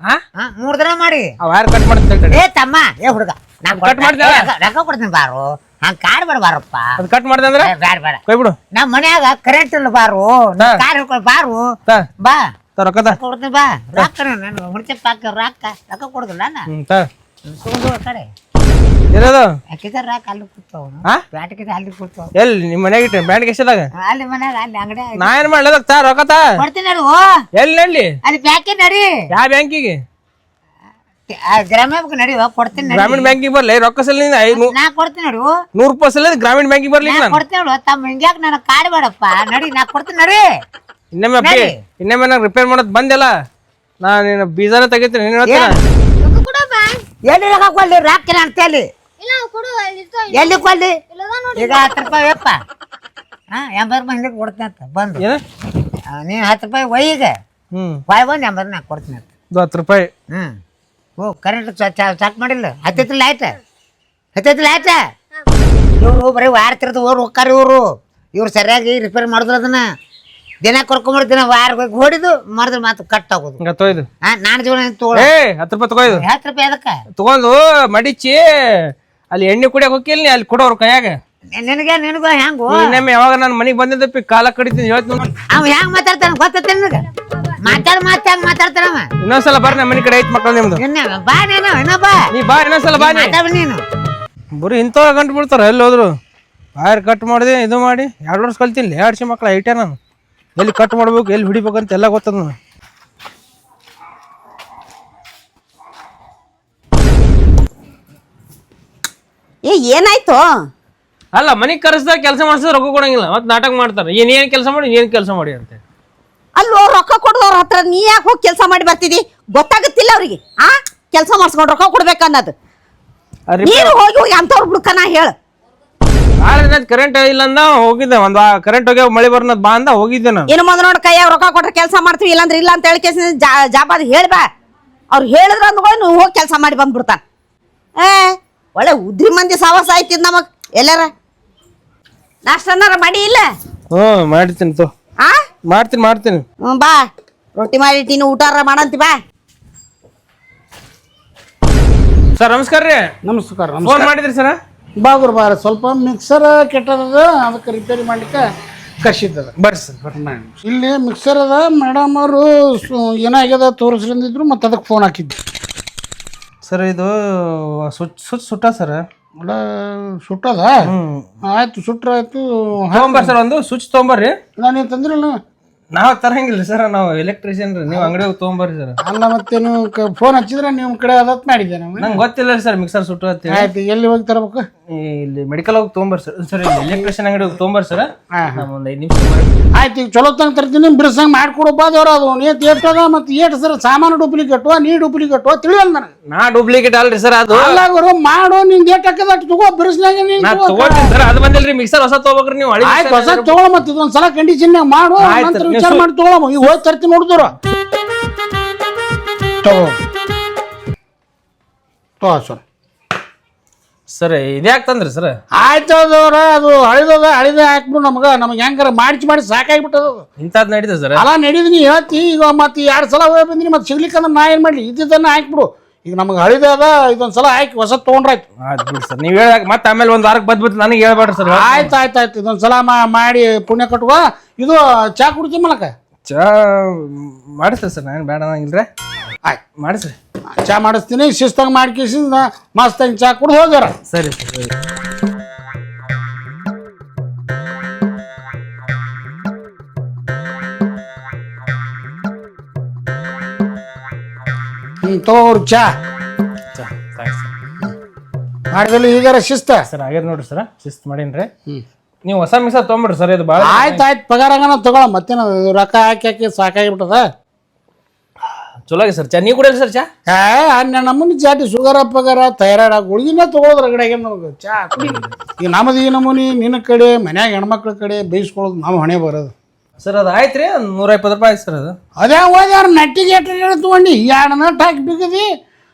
ಆ? ಹಾ ಮೂರ್ ದಿನ ಮಾಡಿ. ಆ ವೈರ್ ಕಟ್ ಮಾಡ್ತೀನಿ ಏ ತಮ್ಮ ಏ ಹುಡುಗ ನಾ ಕಟ್ ಮಾಡ್ದೆ? ರೊಕ್ಕ ಕೊಡ್ತೀನಿ ಬಾರು. ಹಂಗ ಕಾರ್ ಬೇಡ ಬಾರಪ್ಪ. ಅದ್ ಕಟ್ ಮಾಡ್ದೆ ಅಂದ್ರೆ? ಏ, ಬೇಡ ಬೇಡ. ಕೈ ಬಿಡು. ನಮ್ಮ ಮನ್ಯಾಗ ಕರೆಂಟ್ ಇಲ್ಲ ಬಾರು. ಹಾ. ಕಾರ್ ಹಿಡ್ಕೊಂಡು ಬಾರು. ತ. ಬಾ. ತ ರೊಕ್ಕ ತ. ಕೊಡ್ತೀನಿ ಬಾ. ರೊಕ್ಕ ನಾನು ಹುಡ್ತಿ ಪಾಕ ರೊಕ್ಕ. ರೊಕ್ಕ ಕೊಡುದಿಲ್ಲ ನಾ ಹ್ಮ್ ತ. ತಗೊಂಡು ಆ ಕಡೆ. ಏನದು? ಯಾಕಿದ ರೊಕ್ಕ ಅಲ್ಲಿ ಕೂತಾವ. ಆ? ಬ್ಯಾಟಿಕಿದ ಅಲ್ಲಿ ಕೂತಾವ. ಎಲ್ಲಿ ನಿಮ್ಮ ಮನ್ಯಾಗ ಇಟ್ಟೆ ಬ್ಯಾಂಡ್ ಎಷ್ಟದಾಗ? ಅಲ್ಲಿ ಮನ್ಯಾಗ ಅಲ್ಲಿ ಅಂಗಡಿ ನಾ ಏನ್ ಮಾಡ್ಲದ ತಾ ರೊಕ್ಕ ತಾ. ಕೊಡ್ತೀನಿ ನೋಡು ಎಲ್ಲಿ ನಡ್ಲಿ? ಅಲ್ಲಿ ಬ್ಯಾಂಕಿಗೆ ನಡಿ. ಯಾವ ಬ್ಯಾಂಕಿಗೆ? ಆ ಗ್ರಾಮೀಣ ಬ್ಯಾಂಕ್ ನಡಿ ಕೊಡ್ತೀನಿ ನಡಿ. ಗ್ರಾಮೀಣ ಬ್ಯಾಂಕಿಗೆ ಬರ್ಲಿ ರೊಕ್ಕ ಸಲ ಐದು ನಾ ಕೊಡ್ತೀನಿ ನೋಡು. ನೂರು ರೂಪಾಯಿ ಸಲ ಗ್ರಾಮೀಣ ಬ್ಯಾಂಕಿಗೆ ಬರ್ಲಿ ನಾ ನಾನು. ಕೊಡ್ತೀನಿ ನೋಡು ತಮ್ಮ ಹಿಂಗ್ಯಾಕ್ ನನಗೆ ಕಾಡ್ಬೇಡಪ್ಪ ನಡಿ ನಾ ಕೊಡ್ತೀನಿ ನಡಿ. ಇನ್ನೊಮ್ಮೆ. ಇನ್ನೊಮ್ಮೆ ನಂಗೆ ರಿಪೇರ್ ಮಾಡೋದ್ ಬಂದೆಲ್ಲ. ನಾ ನೀನು ಬೀಜಾನ ತೆಗಿತೀನಿ ನೀನು ಕೊಡು ಎಲ್ಲಿ ರೊಕ್ಕ ರಾಕ್ಕಿನ ರಾಕಿನ ಅಂತೇಳಿ ಇಲ್ಲ ಕೊಡು. ಎಲ್ಲಿ ಕೊಲ್ಲಿ ಈಗ ಹತ್ತು ರೂಪಾಯಿ ಯಪ್ಪ. ಹಾ ಎಂಬತ್ತು ರೂಪಾಯಿ ಹಿಂಗೆ ಕೊಡ್ತೀನಿ ಅಂತ. ಬಂದು. ಏನ? ನೀನು ಹತ್ತು ರೂಪಾಯಿ ಒಯ್ಯಿಗೆ ಹ್ಞೂ ಬಾಯ್ ಬಂದು ಎಂಬತ್ತು ನಾ ಕೊಡ್ತೀನಿ ಅಂತ. ಇದು ಹತ್ತು ರೂಪಾಯಿ. ಹ್ಞೂ ಓ ಕರೆಂಟ್ ಚಾಕ್ ಮಾಡಿಲ್ಲ. ಹತ್ತೈತಿ ಲೈಟ್ ಹತ್ತೈತಿ ಲೈಟ್ ಇವರು ಬರೀ ವಾರ್ತಿರದು ತಿರ್ದು ಓರ್ ಹೋಗ್ತಾರೆ ಇವರು. ಇವ್ರು ಸರಿಯಾಗಿ ರಿಪೇರ್ ಮಾಡಿದ್ರು ಅದನ್ನ. ದಿನ ಕರ್ಕೊಂಬರ್ ದಿನ ವಾರ ಹೋಗಿ ಹೊಡಿದು ಮರದ ಮಾತು ಕಟ್ ಆಗೋದು. ಹಿಂಗ ತೊಯ್ದು. ಆ ನಾನು ಜೀವನ ತಗೊಳ್ಳಿ ಏ ಹತ್ತು ರೂಪಾಯಿ ತಗೋಯ್ದು ಹತ್ತು ರೂಪಾಯಿ ಅದಕ್ಕ? ತಗೊಂಡು ಮಡಿಚಿ ಅಲ್ಲಿ ಎಣ್ಣೆ ಕುಡಿಯಕ್ ಹೋಗಿಲ್ಲ ಅಲ್ಲಿ ಕೊಡೋರು ಕೈಯಾಗ. ನಿನಗೆ ನಿನಗ ಹೆಂಗು ಇನ್ನೊಮ್ಮೆ ಯಾವಾಗ ನಾನು ಮನೆಗೆ ಬಂದಿದ್ದಪ್ಪಿ ಕಾಲ ಕಡಿತೀನಿ ಹೇಳ್ತೀನಿ ಅವ ಹೆಂಗ್ ಮಾತಾಡ್ತಾನ ಗೊತ್ತೈತೆ ನಿನಗೆ? ಮಾತಾಡ್ ಮಾತು ಹೆಂಗ್ ಮಾತಾಡ್ತಾನವ ಇನ್ನೊಂದ್ಸಲ ಬರ್ರಿ ನಮ್ಮ ಮನೆ ಕಡೆ ಐತ್ ಮಕ್ಕಳು ನಿಮ್ದು. ನಿನ್ನ ಬಾ ನೀನು ಇನ್ನೂ ಬಾ. ನೀ ಬಾ ಇನ್ನೊಂದ್ಸಲ ಬಾ ನೀ ಮಾತಾಡ್ ನೀನು. ಬರೀ ಇಂಥವ್ ಗಂಟು ಬಿಡ್ತಾರ ಎಲ್ಲಿ ಹೋದ್ರು? ವೈರ್ ಕಟ್ ಮಾಡಿದೆ ಇದು ಮಾಡಿ. ಎರಡು ವರ್ಷ ಕಲ್ತೀನಿ ಎರಡು ಮಕ್ಳು ಐಟೆ ನಾನು. ಎಲ್ಲಿ ಕಟ್ ಮಾಡ್ಬೇಕು ಎಲ್ಲಿ ಹಿಡಿಬೇಕು ಅಂತ ಎಲ್ಲ ಗೊತ್ತದ ಏ ಏನಾಯ್ತು? ಅಲ್ಲ ಮನೆ ಕರೆಸ್ದಾಗ ಕೆಲಸ ಮಾಡಿಸಿದ್ರೆ ರೊಕ್ಕ ಕೊಡಂಗಿಲ್ಲ. ಮತ್ತೆ ನಾಟಕ ಮಾಡ್ತಾರೆ. ಏನೇನು ಏನ್ ಕೆಲಸ ಮಾಡಿ ಏನ್ ಕೆಲಸ ಮಾಡಿ ಅಂತ ಅಲ್ಲೋ ರೊಕ್ಕ ಕೊಡೋರ ಹತ್ರ ನೀ ಯಾಕೆ ಹೋಗಿ ಕೆಲಸ ಮಾಡಿ ಬರ್ತಿದಿ? ಗೊತ್ತಾಗುತ್ತಿಲ್ಲ ಅವ್ರಿಗೆ. ಆ? ಕೆಲಸ ಮಾಡಿಸ್ಕೊಂಡು ರೊಕ್ಕ ಕೊಡ್ಬೇಕನ್ನೋದು. ನೀನು ಹೋಗಿ ಹೋಗಿ ಅಂಥವ್ರು ನಾ ಹೇಳು. ಕರೆಂಟ್ ಇಲ್ಲ ಅಂದ ಹೋಗಿದ್ದೆ ಒಂದ್ ಕರೆಂಟ್ ಹೋಗಿ ಮಳೆ ಬರ್ನದ್ ಬಾ ಅಂದ ಹೋಗಿದ್ದೆ ನಾನು. ಏನು ಮುಂದೆ ನೋಡಿ ಕೈಯಾಗ ರೊಕ್ಕ ಕೊಟ್ರೆ ಕೆಲಸ ಮಾಡ್ತೀವಿ ಇಲ್ಲಾಂದ್ರೆ ಇಲ್ಲ ಅಂತ ಹೇಳಿ ಕೇಸ್ ಜಾಬಾದ್ ಹೇಳ್ಬಾ. ಅವ್ರು ಹೇಳಿದ್ರ ಅಂದ್ಕೊಂಡು ನೀವು ಹೋಗಿ ಕೆಲಸ ಮಾಡಿ ಬಂದ್ಬಿಡ್ತಾನ. ಏ ಒಳ್ಳೆ ಉದ್ರಿ ಮಂದಿ ಸಾವಾಸ ಆಯ್ತಿದ್ ನಮಗ್. ಎಲ್ಲಾರ? ನಾಷ್ಟನಾರ ಮಾಡಿ ಇಲ್ಲ? ಹ್ಮ್ ಮಾಡ್ತೀನಿ ತೋ. ಆ? ಮಾಡ್ತೀನಿ ಮಾಡ್ತೀನಿ. ಹ್ಞೂ ಬಾ. ರೊಟ್ಟಿ ಮಾಡಿ ಮಾಡಿಟ್ಟಿನಿ ಊಟಾರ ಮಾಡಂತಿ ಬಾ. ಸರ್ ನಮಸ್ಕಾರ ರೀ. ನಮಸ್ಕಾರ ಫೋನ್ ನಮಸ್ಕಾರ. ಮಾಡಿದ್ರಿ ಸರ್? ಬಾಗುರ್ ಬಾರ ಸ್ವಲ್ಪ ಮಿಕ್ಸರ್ ಕೆಟ್ಟದ ಅದಕ್ಕೆ ರಿಪೇರಿ ಮಾಡ್ಲಿಕ್ಕೆ ಕರ್ಸಿದ್ದದ ಬರ್ರಿ ಸರ್ ಬರ್ರಿ. ಇಲ್ಲಿ ಮಿಕ್ಸರ್ ಅದ ಮೇಡಮ್ ಅವರು ಏನಾಗ್ಯದ ತೋರಿಸ್ರಂದಿದ್ರು ಮತ್ತೆ ಅದಕ್ಕೆ ಫೋನ್ ಹಾಕಿದ್ದೆ. ಸರ್ ಇದು ಸುಚ್ ಸುಚ್ ಸುಟ್ಟ ಸರ್. ಅಲ್ಲ ಸುಟ್ಟದ? ಆಯ್ತು ಸುಟ್ರ ಆಯ್ತು ಸರ್ ಒಂದು ಸ್ವಿಚ್ ತೊಗೊಂಬರ್ರಿ. ನಾನು ತಂದ್ರಲ್ಲ? ನಾವ್ ತರಂಗಿಲ್ಲ ಸರ್ ನಾವು ಎಲೆಕ್ಟ್ರಿಷಿಯನ್ ರೀ ನೀವು ಅಂಗಡಿ ತೊಗೊಂಬರ್ರಿ ಸರ್. ಅಲ್ಲ ಮತ್ತೇನು ಫೋನ್ ಹಚ್ಚಿದ್ರೆ ನಿಮ್ಮ ಕಡೆ ಅದತ್ ಮಾಡಿದ್ದೆ ನಾವು? ನಂಗೆ ಗೊತ್ತಿಲ್ಲ ಸರ್ ಮಿಕ್ಸರ್ ಸುಟ್ಟು. ಆಯ್ತು ಎಲ್ಲಿ ಹೋಗಿ ತರಬೇಕು? ಇಲ್ಲಿ ಮೆಡಿಕಲ್ ಹೋಗಿ ತೊಗೊಂಬರ್ ಸರ್. ಸರ್ ಇಲ್ಲಿ ಎಲೆಕ್ಟ್ರಿಷಿಯನ್ ಅಂಗಡಿ ಹೋಗಿ ತೊಗೊಂಬರ್ ಸರ್. ಒಂದು ಐದು ನಿಮಿಷ ಆಯ್ತು ಈಗ ಚಲೋ ತಂಗ ತರ್ತೀನಿ ಬಿರ್ಸಂಗ್ ಮಾಡ್ಕೊಡಪ್ಪ ದೇವ್ರ ಅದು. ಏಟ್ ಏಟ್ ಅದ ಮತ್ತೆ ಏಟ್ ಸರ್ ಸಾಮಾನು ಡೂಪ್ಲಿಕೇಟ್ ನೀ ಡೂಪ್ಲಿಕೇಟ್ ತಿಳಿಯಲ್ಲ ನನಗೆ. ನಾ ಡೂಪ್ಲಿಕೇಟ್ ಅಲ್ರಿ ಸರ್ ಅದು. ಅಲ್ಲ ಗುರು ಮಾಡು ನಿಮ್ದು ಏಟ್ ಹಾಕದ ಅಷ್ಟು ತಗೋ ಬಿರ್ಸ್ನಾಗ ನೀನು ನಾ. ತಗೋತೀನಿ ಸರ್ ಅದು ಬಂದಿಲ್ರಿ ಮಿಕ್ಸರ್ ಹೊಸ ತಗೋಬೇಕ್ರಿ ನೀವು ಹಳಿ ಆಯ್ತು ಹೊಸ ತಗೊಳ ಮತ್ತೆ ಇದೊಂದ್ ಸಲ ಕಂಡೀಷನ್ ಮಾಡು ಆಯ್ತು, ವಿಚಾರ ಮಾಡಿ ತಗೊಳಮ್ಮ. ಈಗ ಹೋಗಿ ತರ್ತಿ ನೋಡಿದ್ರ ತಗೋ. ತಗೋ ಸರ್. ಸರ್ ಇದ್ಯಾಕ್ ತಂದ್ರಿ ಸರ್? ಆಯ್ತು ಅದವ್ರ ಅದು ಹಳಿದದ ಹಳಿದ ಹಾಕ್ಬಿಟ್ಟು ನಮ್ಗೆ. ನಮ್ಗೆ ಹೆಂಗಾರ ಮಾಡಿಸಿ ಮಾಡಿ ಸಾಕಾಗ್ಬಿಟ್ಟದ. ಅದು. ಇಂಥದ್ ನಡೀತದೆ ಸರ್. ಅಲ್ಲ ನಡೀದ್ ನೀ ಹೇಳ್ತಿ. ಈಗ ಮತ್ತೆ ಎರಡು ಸಲ ಹೋಗಿ ಬಂದಿನಿ ಮತ್ತೆ ಸಿಗ್ಲಿಕ್ಕಂದ್ರೆ ನಾ ಏನು ಮಾಡಲಿ? ಇದ್ದಿದ್ದನ್ನ ಹಾಕ್ಬಿಡು. ಈಗ ನಮ್ಗೆ ಹಳಿದ ಅದ ಇದೊಂದ್ ಸಲ ಹಾಕಿ ಹೊಸ ತೊಗೊಂಡ್ರಾಯ್ತು. ಆಯ್ತು ಬಿಡಿ ಸರ್. ನೀವು ಹೇಳಕ್ ಮತ್ತೆ ಆಮೇಲೆ ಒಂದು ವಾರಕ್ಕೆ ಬದ್ ನನಗೆ ಹೇಳ್ಬೇಡ್ರಿ ಸರ್. ಆಯ್ತು ಆಯ್ತು ಆಯ್ತು. ಇದೊಂದು ಸಲ ಮಾ- ಮಾಡಿ ಪುಣ್ಯ ಕಟ್ಟುವ ಇದು ಚಾ ಕುಡ್ತಿ ಮಲಕ? ಚಾ ಮಾಡಿಸ್ರಿ ಸರ್ ನಾನು ಬೇಡ ಅನ್ನಂಗಿಲ್ರಿ ಆಯ್ತು. ಮಾಡಿಸ್ರಿ. ಚಾ ಮಾಡಿಸ್ತೀನಿ ಮಾಡಿ ಮಾಡ್ಕೇಸಿಂದ ಮಸ್ತಾಗಿ ಚಾ ಕುಡ್ದು ಹೋಗ್ಯಾರ. ಸರಿ ಸರ್ ಚಾ. ಸರ್. ಮಾಡಿದಲ್ಲಿ ಈಗಾರ ಶಿಸ್ತ? ಸರ್ ಆಗ್ಯದ ನೋಡ್ರಿ ಸರ್ ಶಿಸ್ತು ಮಾಡೀನ್ರಿ. ನೀವು ಹೊಸ ಮಿಸ ತೊಗೊಂಬಿಡ್ರಿ ಸರ್ ಇದು ಭಾಳ ಆಯ್ತು ಆಯ್ತು ಪಗಾರಂಗನ ತಗೊಳ ಮತ್ತೆ ರೊಕ್ಕ ಹಾಕಿ ಹಾಕಿ ಸಾಕಾಗಿಬಿಟ್ಟದ. ಚಲೋ ಆಗಿ ಸರ್ ಚಾ ನೀವು ಕುಡಿಯಲ್ಲ ಸರ್ ಚಾ? ಏ ಅನ್ನ ನಮೂನಿ ಚಾಟಿ ಶುಗರ ಪಗಾರ ತಯಾರಾಡ ಗುಳಿಗಿನ ತಗೊಳೋದ್ರ ಕಡೆ ನಮಗೆ ಚಾ ಕುಡಿ. ಈಗ ನಮ್ಮದು ಈ ನಮೂನಿ ನಿನ್ನ ಕಡೆ ಮನ್ಯಾಗ ಹೆಣ್ಮಕ್ಳ ಕಡೆ ಬೇಯಿಸ್ಕೊಳ್ಳೋದು ನಾವು ಹಣೆ ಬರೋದು. ಸರ್ ಅದು ಆಯ್ತು ರೀ ಒಂದು ನೂರ ಇಪ್ಪತ್ತು ರೂಪಾಯಿ ಆಯ್ತು ಸರ್ ಅದು. ಅದೇ ಹೋದ್ಯಾರ ನಟ್ಟಿಗೆ ಎಟ್ಟು ಹೇಳಿ ತೊಗೊಂಡು ಎರಡು ನಟ್ ಹಾಕಿ ಬಿಗದಿ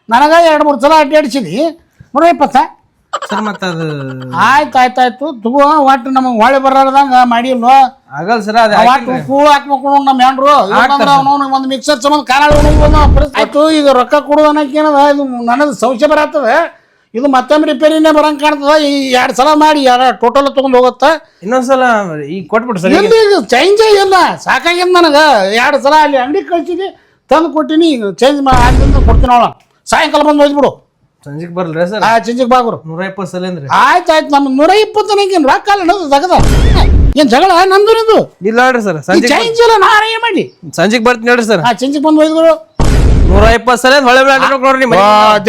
ನನಗೆ ಎರಡು ಮೂರು ಸಲ ಅಡ್ಡಾಡಿಸಿದಿ ನೂರ ಇಪ್ಪತ್ತ ಸರ್ ಮತ್ತೆ ಅದು ಆಯ್ತು ಆಯ್ತು ಆಯ್ತು. ತಗೋ ಒಟ್ಟು ನಮಗೆ ಹೊಳೆ ಬರೋದಂಗ ಮಾಡಿಲ್ವ ಆಗಲ್ ಸರ್ ಅದು ಒಟ್ಟು ಕೂಳು ಹಾಕ್ಬೇಕು ನಮ್ಮ ಹೆಂಡ್ರು. ಅವನು ಒಂದು ಮಿಕ್ಸರ್ ಸಂಬಂಧ ಖಾನಾಳಿ ಆಯ್ತು ಈಗ ರೊಕ್ಕ ಕೊಡೋದು ಅನ್ನೋಕೇನದ ಇದು ನನಗೆ ಸಂಶಯ ಬರತ್ತದ? ಇದು ಮತ್ತೊಮ್ಮೆ ರಿಪೇರಿನೇ ಬರಂಗ್ ಕಾಣ್ತದ? ಈ ಎರಡು ಸಲ ಮಾಡಿ ಯಾರ ಟೋಟಲ್ ತಗೊಂಡ್ ಹೋಗುತ್ತಾ? ಇನ್ನೊಂದ್ಸಲ ಈಗ ಕೊಟ್ಬಿಟ್ಟು ಸರ್ ಎಲ್ಲಿ ಚೇಂಜ್ ಚೇಂಜೇ ಇಲ್ಲ ಸಾಕಾಗ್ಯದ ನನಗೆ. ಎರಡು ಸಲ ಅಲ್ಲಿ ಅಂಗಡಿ ಕಳ್ಸಿದಿ ತಂದು ಕೊಟ್ಟಿನಿ ಚೇಂಜ್ ಮಾಡಿ ಕೊಡ್ತೀನಿ ಅವಳ ಸಾಯಂಕಾಲ ಬಂದು ಹೋಗ್ಬಿಡು ಸಂಜೆಗೆ ಬರಲ್ರಿ ಸರ್? ಆ ಚೇಂಜಿಗೆ ಬಾಗುರು ನೂರ ಇಪ್ಪತ್ತು ಸಲ ಅಂದ್ರಿ ಆಯ್ತು ಆಯ್ತು ನಮ್ಮ ನೂರ ಇಪ್ಪತ್ತು ನನಗೇನು ರೊಕ್ಕ ಅಲ್ಲ ಅನ್ನೋದು ತಗದ ಏನ್ ಜಗಳ ನಂದು ನಿಂದು ಇಲ್ಲ ಹೇಳ್ರಿ ಸರ್ ಈ ಸಂಜೆಗೆ ಚೇಂಜ್ ಇಲ್ಲ ನಾ ಏನು ಮಾಡಲಿ ಸಂಜೆಗೆ ಬರ್ತೀನಿ ಹೇಳ್ರಿ ಸರ್. ಆ ಚೇಂಜಿಗೆ ಬಂದು ಹೋಯ್ದುಗಳು ನೂರ ಇಪ್ಪತ್ತು ಸಲ ಹೊಳೆ ನೋಡ್ರಿ ನಿಮ್ಮ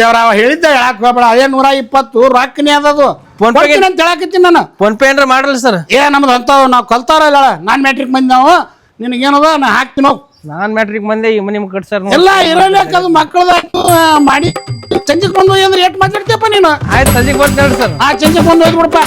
ದೇವ್ರ ಅವ ಹೇಳಿದ್ದ ಹೇಳಕ್ ಹೋಗ್ಬೇಡ. ಅದೇ ನೂರ ಇಪ್ಪತ್ತು ರೊಕ್ಕನೇ ಅದದು ಫೋನ್ ಪೇ ಕೊಡ್ತೀನಿ ಅಂತ ಹೇಳಕತ್ತೀನಿ ನಾನು. ಫೋನ್ ಪೇ ಏನ್ರ ಮಾಡ್ರಲ್ಲ ಸರ್? ಏ ನಮ್ದು ಅಂಥವು ನಾವು ಕಲ್ತಾರ ಇಲ್ಲ ನಾನು ಮ್ಯಾಟ್ರಿಕ್ ಬಂದು ನಾವು. ನಿನಗೇನದ ನಾ ಹಾಕ್ತೀನಿ ಹೋಗ್. ನಾನ್ ಮ್ಯಾಟ್ರಿಕ್ ಬಂದೆ ಈ ನಿಮ್ಗೆ ಕಟ್ಸಾರ ಎಲ್ಲ ಅದು ಮಕ್ಕಳದ ಮಾಡಿ. ಚಂಜಿಗೆ ಬಂದು ಅಂದ್ರೆ ಏಟ್ ಮಾತಾಡ್ತೀಯಪ್ಪ ನೀನು? ಆಯ್ತು ಸಂಜೆಗೆ ಬರ್ತೀನಿ ಸರ್ ಆ ಚಂಜಿಗೆ ಬಂದು ಹೋಗ್ಬಿಡಪ್ಪ.